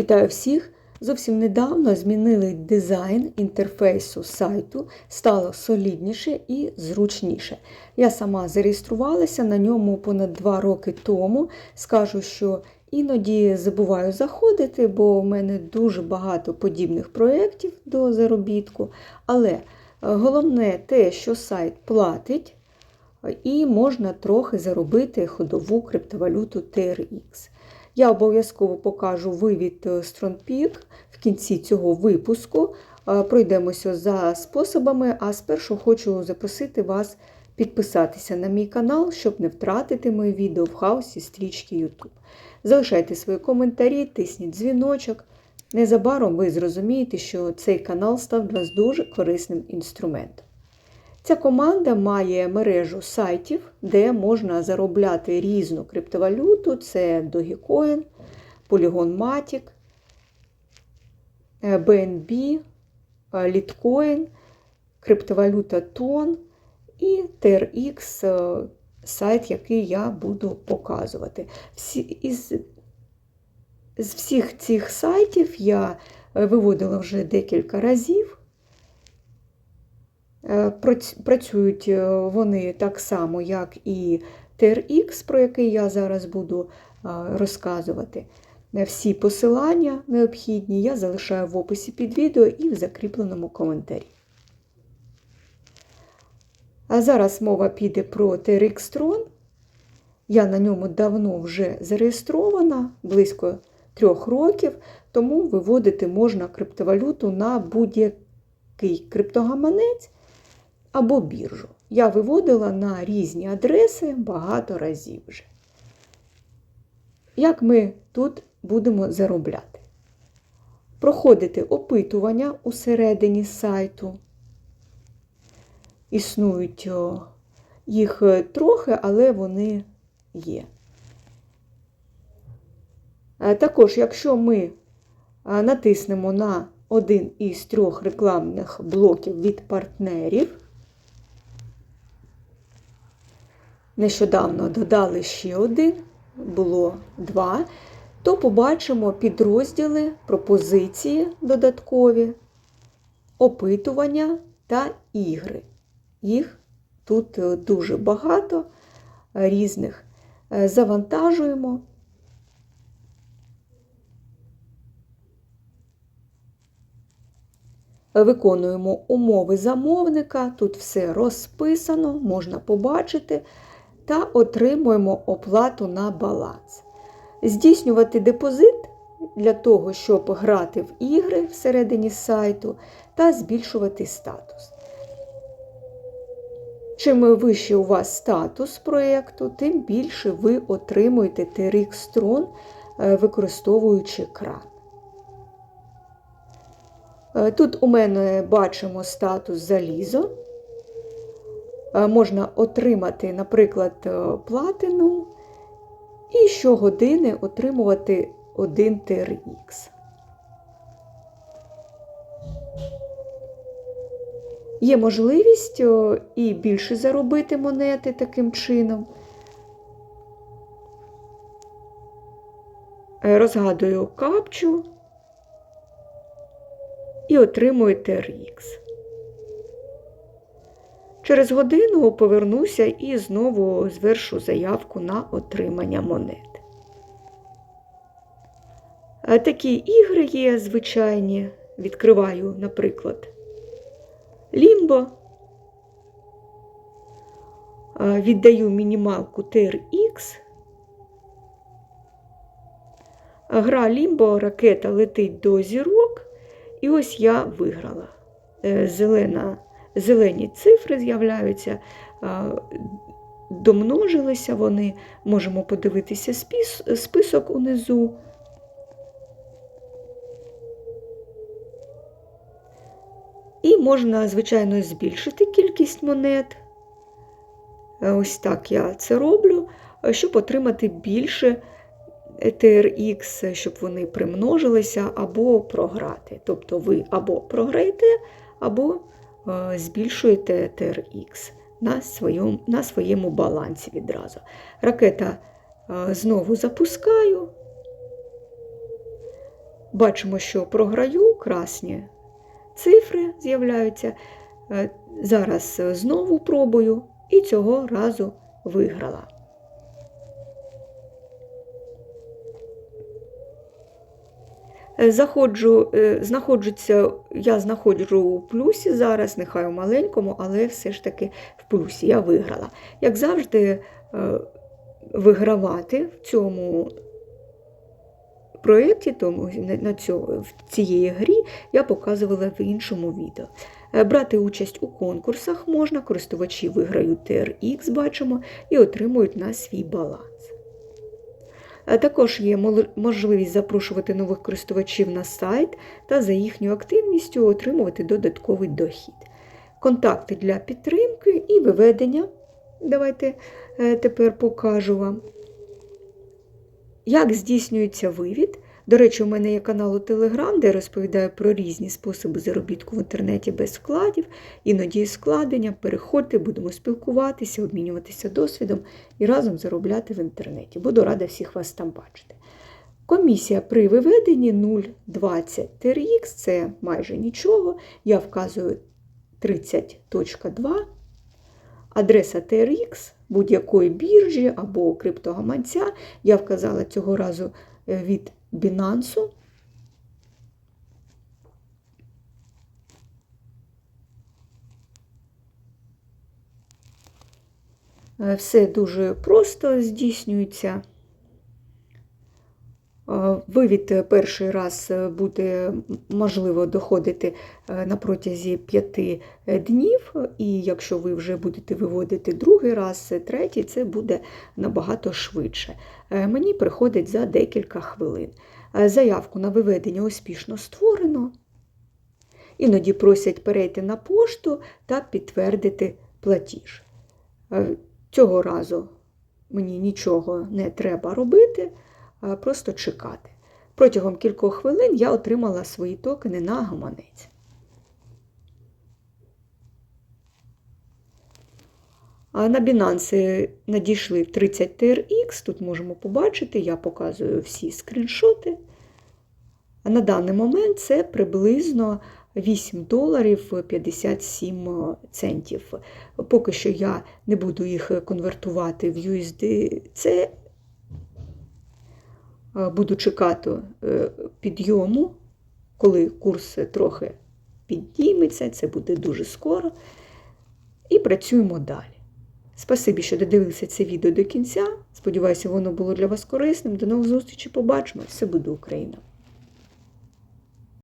Вітаю всіх! Зовсім недавно змінили дизайн інтерфейсу сайту, стало солідніше і зручніше. Я сама зареєструвалася на ньому понад два роки тому. Скажу, що іноді забуваю заходити, бо в мене дуже багато подібних проєктів до заробітку. Але е, головне те, що сайт платить, і можна трохи заробити ходову криптовалюту TRX. Я обов'язково покажу вивід StrongPeak в кінці цього випуску. Пройдемося за способами, а спершу хочу запросити вас підписатися на мій канал, щоб не втратити мої відео в хаосі стрічки YouTube. Залишайте свої коментарі, тисніть дзвіночок. Незабаром ви зрозумієте, що цей канал став для вас дуже корисним інструментом. Ця команда має мережу сайтів, де можна заробляти різну криптовалюту: це Dogecoin, Polygon Matic, BNB, Litecoin, криптовалюта TON і TRX, сайт, який я буду показувати. Всі, із, з всіх цих сайтів я виводила вже декілька разів. Працюють вони так само, як і TRX, про який я зараз буду розказувати. Всі посилання необхідні я залишаю в описі під відео і в закріпленому коментарі. А зараз мова піде про TRX Tron. Я на ньому давно вже зареєстрована, близько трьох років, тому виводити можна криптовалюту на будь-який криптогаманець або біржу. Я виводила на різні адреси багато разів вже. Як ми тут будемо заробляти? Проходити опитування усередині сайту. Існують їх трохи, але вони є. Також, якщо ми натиснемо на один із трьох рекламних блоків від партнерів, нещодавно додали ще один, було два, то побачимо підрозділи, пропозиції додаткові, опитування та ігри. Їх тут дуже багато різних. Завантажуємо. Виконуємо умови замовника, тут все розписано, можна побачити та отримуємо оплату на баланс. Здійснювати депозит для того, щоб грати в ігри всередині сайту та збільшувати статус. Чим вище у вас статус проєкту, тим більше ви отримуєте TRX Tron, використовуючи кран. Тут у мене бачимо статус залізо. Можна отримати, наприклад, платину і щогодини отримувати 1 TRX. Є можливість і більше заробити монети таким чином. Розгадую капчу і отримую TRX. Через годину повернуся і знову звершу заявку на отримання монет. Такі ігри є звичайні. Відкриваю, наприклад, Лімбо, віддаю мінімалку TRX. Гра Лімбо, ракета летить до зірок, і ось я виграла. Зелена зелені цифри з'являються, домножилися вони, можемо подивитися список унизу. І можна, звичайно, збільшити кількість монет. Ось так я це роблю, щоб отримати більше TRX, щоб вони примножилися або програти. Тобто ви або програєте, або збільшуєте TRX на своєму, на своєму балансі відразу. Ракета знову запускаю. бачимо, що програю красні цифри з'являються. Е, Зараз е, знову пробую і цього разу виграла. Заходжу, е, знаходжуся, я знаходжу у плюсі зараз, нехай у маленькому, але все ж таки в плюсі я виграла. Як завжди, е, вигравати в цьому проєкті, тому на- цьому, в цієї грі я показувала в іншому відео. Е, Брати участь у конкурсах можна, користувачі виграють TRX, бачимо, і отримують на свій баланс. Е, Також є можливість запрошувати нових користувачів на сайт та за їхньою активністю отримувати додатковий дохід. Контакти для підтримки і виведення. Давайте е, тепер покажу вам. Як здійснюється вивід? До речі, у мене є канал у Телеграм, де я розповідаю про різні способи заробітку в інтернеті без вкладів, іноді складення. Переходьте, будемо спілкуватися, обмінюватися досвідом і разом заробляти в інтернеті. Буду рада всіх вас там бачити. Комісія при виведенні 0,20 TRX – це майже нічого. Я вказую 30.2. Адреса TRX будь-якої біржі або криптогаманця. Я вказала цього разу е, від Binance. Е, Все дуже просто здійснюється. Е, Вивід перший раз е, буде можливо доходити е, на протязі п'яти е, днів, і якщо ви вже будете виводити другий раз, е, третій, це буде набагато швидше. Е, Мені приходить за декілька хвилин. Е, Заявку на виведення успішно створено. Іноді просять перейти на пошту та підтвердити платіж. Е, Цього разу мені нічого не треба робити, просто чекати. Протягом кількох хвилин я отримала свої токени на гаманець. А на Binance надійшли 30 TRX, тут можемо побачити, я показую всі скріншоти. А на даний момент це приблизно 8 доларів 57 центів. Поки що я не буду їх конвертувати в USDC, буду чекати е, підйому, коли курс трохи підійметься, це буде дуже скоро. І працюємо далі. Спасибі, що додивилися це відео до кінця. Сподіваюся, воно було для вас корисним. До нових зустрічей побачимо. Все буде Україна!